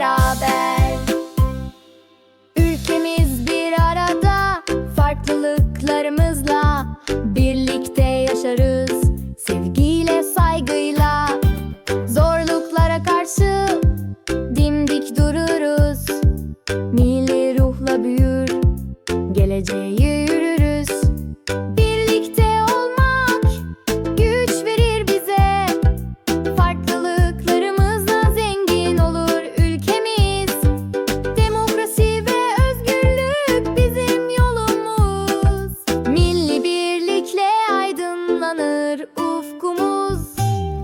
beraber. Ülkemiz bir arada Farklılıklarımızla aydınlanır ufkumuz.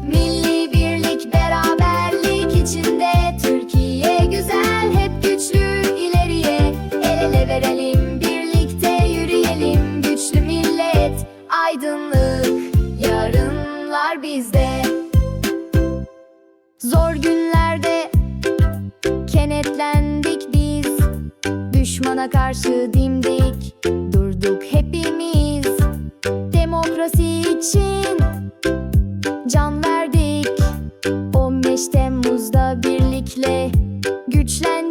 Milli birlik beraberlik içinde. Türkiye güzel hep güçlü. İleriye El ele verelim birlikte yürüyelim. Güçlü millet aydınlık. Yarınlar bizde. Zor günlerde kenetlendik biz. Düşmana karşı dimdik güçlen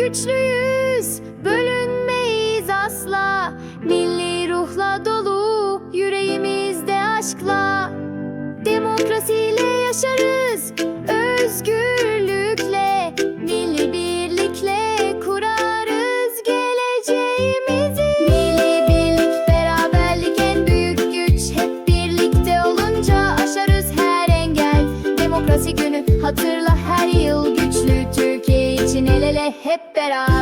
güçlüyüz, bölünmeyiz asla. Milli ruhla dolu, yüreğimizde aşkla. Demokrasiyle yaşarız, özgürlükle. Milli birlikle kurarız geleceğimizi. Milli birlik, beraberlik en büyük güç. Hep birlikte olunca aşarız her engel. Demokrasi günü hatırlayalım. hep beraber